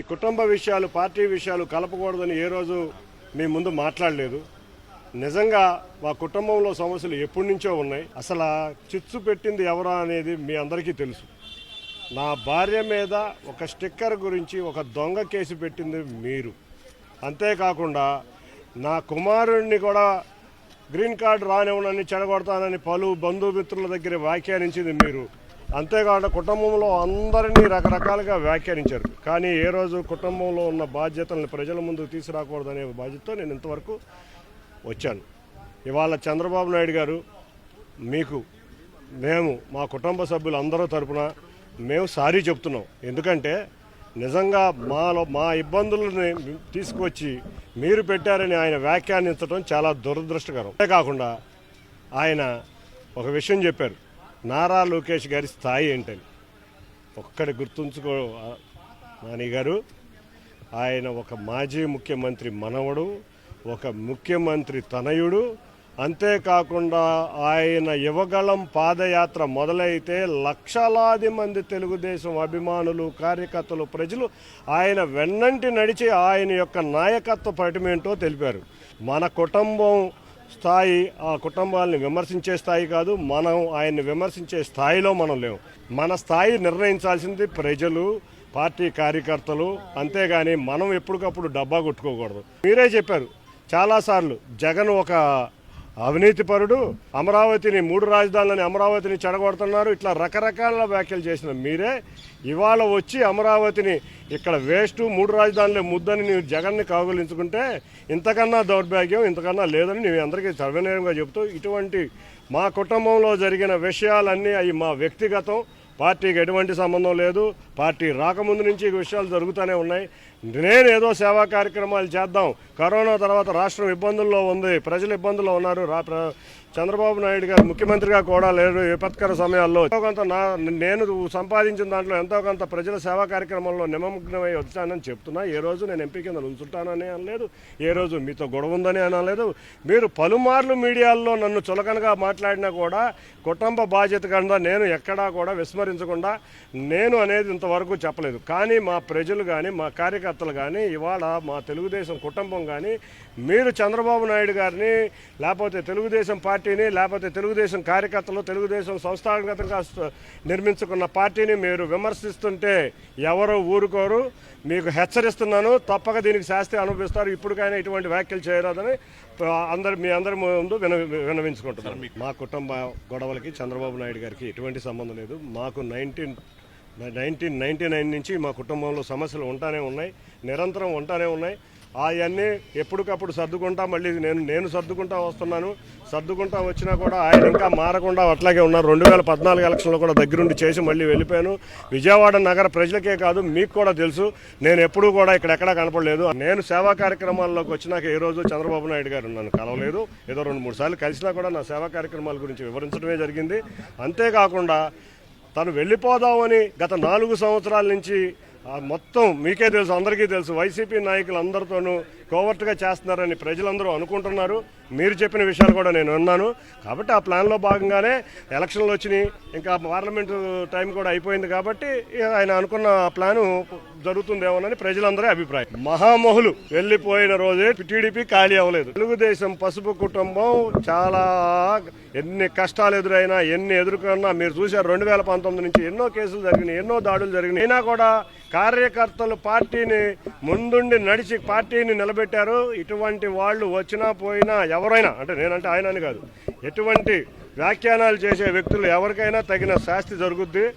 ఈ కుటుంబ విషయాలు పార్టీ విషయాలు కలపకూడదని ఏ రోజు మీ ముందు మాట్లాడలేదు. నిజంగా మా కుటుంబంలో సమస్యలు ఎప్పటి నుంచో ఉన్నాయి. అసలు చిచ్చు పెట్టింది ఎవరా అనేది మీ అందరికీ తెలుసు. నా భార్య మీద ఒక స్టిక్కర్ గురించి ఒక దొంగ కేసు పెట్టింది మీరు. అంతేకాకుండా నా కుమారుణ్ణి కూడా గ్రీన్ కార్డు రానివ్వనని చెడగొడతానని పలు బంధుమిత్రుల దగ్గర వ్యాఖ్యానించింది మీరు. అంతేకాకుండా కుటుంబంలో అందరినీ రకరకాలుగా వ్యాఖ్యానించారు. కానీ ఏ రోజు కుటుంబంలో ఉన్న బాధ్యతలను ప్రజల ముందుకు తీసుకురాకూడదనే బాధ్యతతో నేను ఇంతవరకు వచ్చాను. ఇవాళ చంద్రబాబు నాయుడు గారు మీకు మేము మా కుటుంబ సభ్యులు అందరూ తరపున మేము సారీ చెప్తున్నాం. ఎందుకంటే నిజంగా మాలో మా ఇబ్బందులని తీసుకొచ్చి మీరు పెట్టారని ఆయన వ్యాఖ్యానించడం చాలా దురదృష్టకరం. అంతేకాకుండా ఆయన ఒక విషయం చెప్పారు. నారా లోకేష్ గారి స్థాయి ఏంటని. ఒక్కడి గుర్తుంచుకో నాని గారు. ఆయన ఒక మాజీ ముఖ్యమంత్రి మనవడు ఒక ముఖ్యమంత్రి తనయుడు. అంతేకాకుండా ఆయన యువగళం పాదయాత్ర మొదలైతే లక్షలాది మంది తెలుగుదేశం అభిమానులు కార్యకర్తలు ప్రజలు ఆయన వెన్నంటి నడిచి ఆయన యొక్క నాయకత్వ పటిమేంటో తెలిపారు. మన కుటుంబం స్థాయి ఆ కుటుంబాలని విమర్శించే స్థాయి కాదు మనం ఆయన్ని విమర్శించే స్థాయిలో మనం లేవు. మన స్థాయి నిర్ణయించాల్సింది ప్రజలు పార్టీ కార్యకర్తలు అంతేగాని మనం ఎప్పటికప్పుడు డబ్బా కొట్టుకోకూడదు. మీరే చెప్పారు చాలాసార్లు జగన్ ఒక అవినీతిపరుడు అమరావతిని మూడు రాజధానులని అమరావతిని చెడగొడుతున్నారు. ఇట్లా రకరకాల వ్యాఖ్యలు చేసిన మీరే ఇవాళ వచ్చి అమరావతిని ఇక్కడ వేస్ట్ మూడు రాజధానులే ముద్దని నీవు జగన్ని కాగులించుకుంటే ఇంతకన్నా దౌర్భాగ్యం ఇంతకన్నా లేదని నీవు అందరికీ సర్వనీయంగా చెబుతూ ఇటువంటి మా కుటుంబంలో జరిగిన విషయాలన్నీ అవి మా వ్యక్తిగతం పార్టీకి ఎటువంటి సంబంధం లేదు. పార్టీ రాకముందు నుంచి ఈ విషయాలు జరుగుతూనే ఉన్నాయి. నేను ఏదో సేవా కార్యక్రమాలు చేద్దాం. కరోనా తర్వాత రాష్ట్రం ఇబ్బందుల్లో ఉంది. ప్రజలు ఇబ్బందుల్లో ఉన్నారు. రా చంద్రబాబు నాయుడు గారు ముఖ్యమంత్రిగా కూడా లేరు విపత్కర సమయాల్లో. ఎంతో కొంత నా నేను సంపాదించిన దాంట్లో ఎంతో కొంత ప్రజల సేవా కార్యక్రమంలో నిమగ్నమై వచ్చానని చెప్తున్నా. ఏ రోజు నేను ఎంపీ కింద ఉంచుంటానని అనలేదు. ఏ రోజు మీతో గొడవ ఉందని అనలేదు. మీరు పలుమార్లు మీడియాల్లో నన్ను చులకనగా మాట్లాడినా కూడా కుటుంబ బాధ్యత కింద నేను ఎక్కడా కూడా విస్మరించకుండా నేను అనేది ఇంత ఇంతవరకు చెప్పలేదు. కానీ మా ప్రజలు కానీ మా కార్యకర్తలు కానీ ఇవాళ మా తెలుగుదేశం కుటుంబం కానీ మీరు చంద్రబాబు నాయుడు గారిని లేకపోతే తెలుగుదేశం పార్టీని లేకపోతే తెలుగుదేశం కార్యకర్తలు తెలుగుదేశం సంస్థాగతంగా నిర్మించుకున్న పార్టీని మీరు విమర్శిస్తుంటే ఎవరు ఊరుకోరు. మీకు హెచ్చరిస్తున్నాను. తప్పక దీనికి శాస్తి అనుభవిస్తారు. ఇప్పటికైనా ఇటువంటి వ్యాఖ్యలు చేయరాదని అందరి మీ అందరి ముందు విన వినవించుకుంటున్నాను. మా కుటుంబ గొడవలకి చంద్రబాబు నాయుడు గారికి ఎటువంటి సంబంధం లేదు. మాకు నైన్టీన్ నైన్టీన్ నైన్టీ నైన్ నుంచి మా కుటుంబంలో సమస్యలు ఉంటానే ఉన్నాయి నిరంతరం ఉంటానే ఉన్నాయి. అవన్నీ ఎప్పటికప్పుడు సర్దుకుంటా మళ్ళీ నేను నేను సర్దుకుంటా వస్తున్నాను. సర్దుకుంటా వచ్చినా కూడా ఆయన ఇంకా మారకుండా అట్లాగే ఉన్నారు. రెండు వేల పద్నాలుగు ఎలక్షన్లో కూడా దగ్గరుండి చేసి మళ్ళీ వెళ్ళిపోయాను. విజయవాడ నగర ప్రజలకే కాదు మీకు కూడా తెలుసు. నేను ఎప్పుడూ కూడా ఇక్కడ ఎక్కడా కనపడలేదు. నేను సేవా కార్యక్రమాల్లోకి వచ్చినాక ఏ రోజు చంద్రబాబు నాయుడు గారు నన్ను కలవలేదు. ఏదో రెండు మూడు సార్లు కలిసినా కూడా నా సేవా కార్యక్రమాల గురించి వివరించడమే జరిగింది. అంతేకాకుండా తను వెళ్ళిపోదామని గత నాలుగు సంవత్సరాల నుంచి మొత్తం మీకే తెలుసు అందరికీ తెలుసు వైసీపీ నాయకులు అందరితోనూ కోవర్ట్గా చేస్తున్నారని ప్రజలందరూ అనుకుంటున్నారు. మీరు చెప్పిన విషయాలు కూడా నేను విన్నాను. కాబట్టి ఆ ప్లాన్లో భాగంగానే ఎలక్షన్లు వచ్చినాయి. ఇంకా పార్లమెంటు టైం కూడా అయిపోయింది కాబట్టి ఆయన అనుకున్న ప్లాను జరుగుతుందేమోనని ప్రజలందరి అభిప్రాయం. మహామహులు వెళ్ళిపోయిన రోజే టీడీపీ ఖాళీ అవ్వలేదు. తెలుగుదేశం పసుపు కుటుంబం చాలా ఎన్ని కష్టాలు ఎదురైనా ఎన్ని ఎదుర్కొన్నా మీరు చూశారు రెండు వేల పంతొమ్మిది నుంచి ఎన్నో కేసులు జరిగినాయి ఎన్నో దాడులు జరిగినాయి. అయినా కూడా కార్యకర్తలు పార్టీని ముందుండి నడిచి పార్టీని నిలబెట్టారు. ఇటువంటి వాళ్ళు వచ్చినా పోయినా ఎవరైనా అంటే నేనంటే ఆయన అని కాదు ఎటువంటి వ్యాఖ్యానాలు చేసే వ్యక్తులు ఎవరికైనా తగిన శాస్తి జరుగుద్ది.